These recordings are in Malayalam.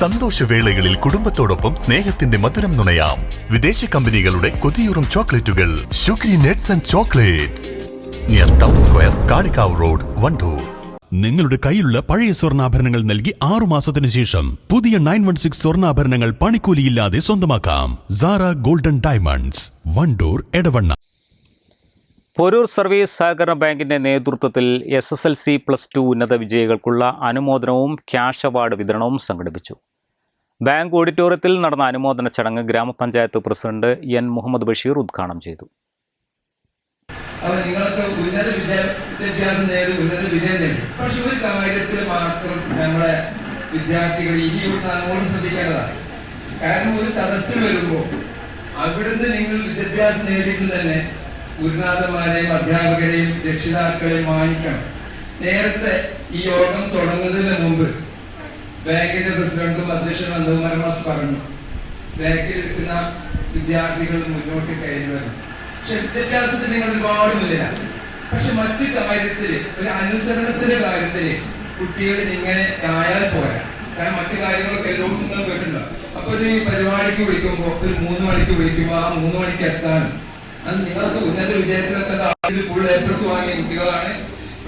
സന്തോഷവേളകളിൽ കുടുംബത്തോടൊപ്പം സ്നേഹത്തിന്റെ മധുരം നുണയാം. വിദേശ കമ്പനികളുടെ കൊതിയൂറും ചോക്ലേറ്റുകൾ. Sugary nuts and chocolates. Near town square Kalikavu road Wandoor. നിങ്ങളുടെ കയ്യിലുള്ള പഴയ സ്വർണാഭരണങ്ങൾ നൽകി ആറു മാസത്തിന് ശേഷം പുതിയ നയൻ വൺ സിക്സ് സ്വർണാഭരണങ്ങൾ പണിക്കൂലിയില്ലാതെ സ്വന്തമാക്കാം. Zara golden diamonds Wandoor Edavanna. Poroor service സഹകരണ ബാങ്കിന്റെ നേതൃത്വത്തിൽ S S L C plus two ഉന്നത വിജയികൾക്കുള്ള അനുമോദനവും ക്യാഷ് അവാർഡ് വിതരണവും സംഘടിപ്പിച്ചു. ബാങ്ക് ഓഡിറ്റോറിയത്തിൽ നടന്ന അനുമോദന ചടങ്ങ് ഗ്രാമപഞ്ചായത്ത് പ്രസിഡന്റ് എൻ മുഹമ്മദ് ബഷീർ ഉദ്ഘാടനം ചെയ്തു. നിങ്ങൾക്ക് ഉന്നത വിദ്യാ വിദ്യാഭ്യാസം നേടി ഉന്നത വിജയം നേടി. പക്ഷെ ഒരു കാര്യത്തിൽ മാത്രം നമ്മളെ വിദ്യാർത്ഥികൾ ഇനി ഇവിടുന്ന് അങ്ങോട്ട് ശ്രദ്ധിക്കേണ്ടതാണ്. കാരണം ഒരു സദസ്സിൽ വരുമ്പോൾ അവിടുന്ന് നിങ്ങൾ വിദ്യാഭ്യാസം നേടിയിട്ട് തന്നെ ഗുരുനാഥന്മാരെയും അധ്യാപകരെയും രക്ഷിതാക്കളെയും വാങ്ങിക്കണം നേരത്തെ ഈ യോഗം തുടങ്ങുന്നതിന് മുമ്പ് ബാങ്കിന്റെ പ്രസിഡന്റും അധ്യക്ഷൻ നന്ദകുമാരമാസ് പറഞ്ഞു ബാങ്കിൽ എടുക്കുന്ന വിദ്യാർത്ഥികൾ മുന്നോട്ട് കയറി പക്ഷെ വിദ്യാഭ്യാസത്തിൽ നിങ്ങൾ ഒരുപാട് മുന്നിലാണ് പക്ഷെ മറ്റു കാര്യത്തിൽ ഒരു അനുസരണത്തിന്റെ കാര്യത്തിൽ കുട്ടികൾ ഇങ്ങനെ ആയാൽ പോരാ. കാരണം മറ്റു കാര്യങ്ങളൊക്കെ എല്ലാവർക്കും നിങ്ങൾ കേട്ടിട്ടുണ്ടോ? അപ്പൊ ഒരു പരിപാടിക്ക് വിളിക്കുമ്പോ ഒരു മൂന്ന് മണിക്ക് വിളിക്കുമ്പോ ആ മൂന്ന് മണിക്ക് എത്താൻ അത് നിങ്ങളൊക്കെ ഉന്നത വിജയത്തിലെത്തേണ്ട ഫുൾ എ പ്ലസ് വാങ്ങിയ കുട്ടികളാണ്.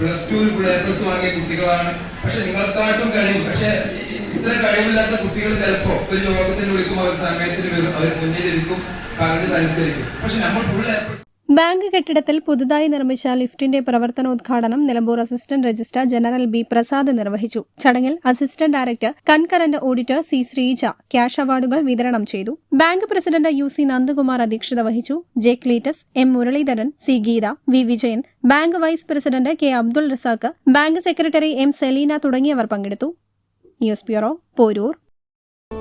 പ്ലസ് ടുവിൽ ഫുൾ പ്ലസ് വാങ്ങിയ കുട്ടികളാണ്. പക്ഷെ നിങ്ങൾക്കാട്ടും കഴിയും. പക്ഷെ ഇത്ര കഴിവില്ലാത്ത കുട്ടികൾ ചിലപ്പോ ഒരു ലോകത്തിന് വിളിക്കുമ്പോൾ അവർ സമയത്തിന് വരും. അവർ മുന്നിലിരിക്കും. പറഞ്ഞതനുസരിക്കും പക്ഷെ നമ്മൾ ഫുൾ എ പ്ലസ് ബാങ്ക് കെട്ടിടത്തിൽ പുതുതായി നിർമ്മിച്ച ലിഫ്റ്റിന്റെ പ്രവർത്തനോദ്ഘാടനം Nilambur assistant registrar general B Prasad നിർവഹിച്ചു. ചടങ്ങിൽ assistant director concurrent auditor C Sreeja cash അവാർഡുകൾ വിതരണം ചെയ്തു. Bank president U C Nandakumar അധ്യക്ഷത വഹിച്ചു. J Cleetus M Muraleedharan C Geetha V Vijayan bank vice president K Abdul Razak bank secretary M Seleena തുടങ്ങിയവർ പങ്കെടുത്തു. News bureau Poroor.